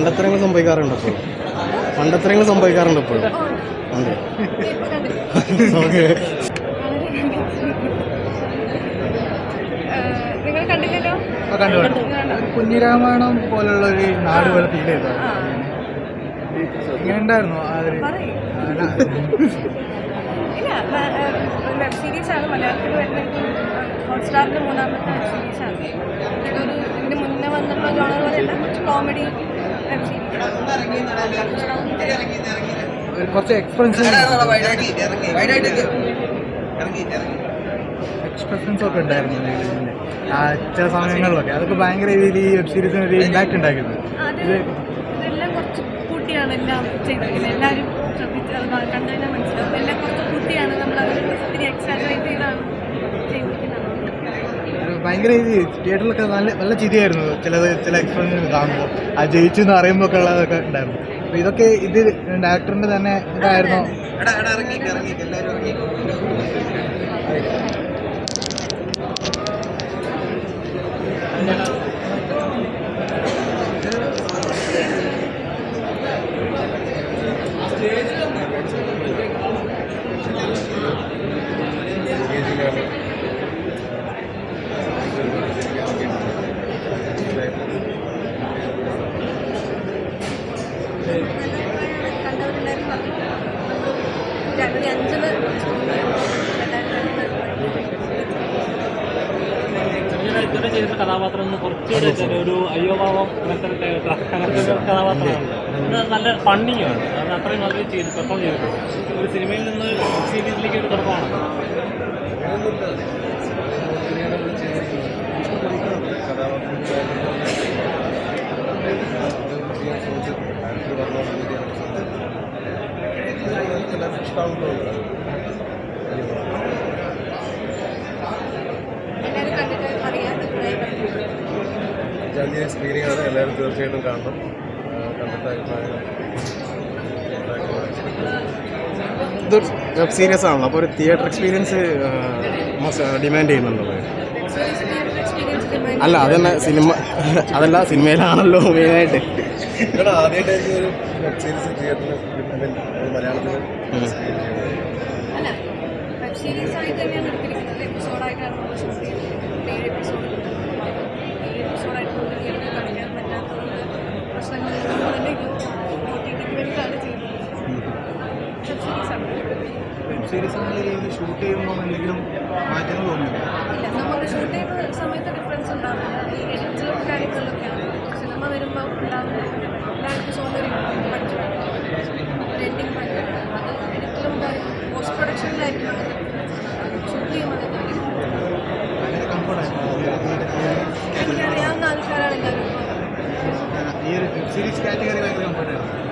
മണ്ടത്തരങ്ങൾ സംഭവിക്കാറുണ്ട് ഇപ്പോഴും മണ്ടത്തരങ്ങൾ സംഭവിക്കാറുണ്ട് ഇപ്പോഴും. ഉണ്ട് ഓക്കെ. കുഞ്ഞിരാമായണം പോലുള്ള ഒരു നാട് പോലെ ഫീൽ ചെയ്തു. ഇങ്ങനെ ഉണ്ടായിരുന്നു വെബ് സീരീസ് മലയാളത്തിൽ വരുന്ന ഹോട്ട്സ്റ്റാറിന്റെ മൂന്നാമത്തെ വെബ് സീരീസ് ആണ്. ഇതൊരു ഇതിന് മുന്നേ വന്നപ്പോൾ ജോണർ പോലെയല്ല കുറച്ച് കോമഡി കുറച്ച് എക്സ്പെൻസീവ് എക്സ്പ്രഷൻസ് ഒക്കെ ഉണ്ടായിരുന്നു. ആ ചില സമയങ്ങളിലൊക്കെ. അതൊക്കെ ഭയങ്കര രീതിയിൽ ഈ വെബ് സീരീസിന് ഒരു ഇമ്പാക്ട് ഉണ്ടാക്കിയിരുന്നു അത് ഇത് ഇതെല്ലാം കുറച്ച് കൂട്ടിയാണ് എല്ലാം ചെയ്തിരിക്കുന്നത്. എല്ലാവരും ശ്രദ്ധിച്ച് അത് കണ്ടു കഴിഞ്ഞാൽ മനസ്സിലാവും. എല്ലാം കുറച്ച് കൂട്ടിയാണ് നമ്മൾ അവർ ഒത്തിരി എക്സാജറേറ്റ് ചെയ്താണ് ചെയ്തിരിക്കുന്നത് ഒരു ഭയങ്കര ഇത് തിയേറ്ററിലൊക്കെ നല്ല നല്ല ചിരിയായിരുന്നു ചിലത് ചില എക്സ്പ്രഷൻ കാണുമ്പോൾ ആ ജയിച്ചു എന്ന് അറിയുമ്പോൾ ഒക്കെ ഉള്ളതൊക്കെ ഉണ്ടായിരുന്നു. അപ്പോൾ ഇതൊക്കെ ഇത് ഡയറക്ടറിന്റെ തന്നെ ഇതായിരുന്നു. ജനുവരി അഞ്ചിന് ചെയ്തിട്ടുള്ള കഥാപാത്രം ഒന്ന് കുറച്ചുകൂടെ ചില ഒരു അയ്യോഭാവം അങ്ങനത്തെ അങ്ങനത്തെ കഥാപാത്രമാണ്. നല്ല ഫണ്ണിങ്ങാണ് അത് അത്രയും നല്ല ചെയ്ത് പെർഫോം ചെയ്തിട്ടുണ്ട്. ഒരു സിനിമയിൽ നിന്ന് സീരീസിലേക്ക് ഒരു തുടക്കമാണ്. തീയതി സ്ക്രീനിങ് ആണ്. എല്ലാവരും തീർച്ചയായിട്ടും കാണണം. കണ്ടിട്ട് അഭിപ്രായം വെബ് സീരീസ് ആണല്ലോ. അപ്പോൾ ഒരു തിയേറ്റർ എക്സ്പീരിയൻസ് ഡിമാൻഡ് ചെയ്യുന്നുണ്ടല്ലോ അല്ല അതന്നെ സിനിമ അതല്ല സിനിമയിലാണല്ലോ മെയിനായിട്ട്. സീരീസ് ഷൂട്ട് എന്നുള്ള രീതിയിൽ ചെയ്യുമ്പോൾ എന്തെങ്കിലും മാറ്റങ്ങൾ തോന്നുന്നു ഇല്ല നമുക്ക് ഷൂട്ട് ചെയ്യുന്ന സമയത്ത് ഉണ്ടാവില്ല ഈ എഡിറ്റിലും സിനിമ വരുമ്പോൾ ഉണ്ടാകുന്ന എല്ലാവർക്കും പഞ്ച് വേണം ഒരു എൻഡിങ് പഞ്ച് അത് എഡിറ്റിലും പോസ്റ്റ് പ്രൊഡക്ഷനിലായിരിക്കും അങ്ങനെ ഷൂട്ട് ചെയ്യുമ്പോൾ എനിക്കറിയാവുന്ന ആൾക്കാരാണ് എല്ലാവരും ഈ സീരീസ് കാറ്റഗറി ഭയങ്കര കംഫർട്ടായിരുന്നു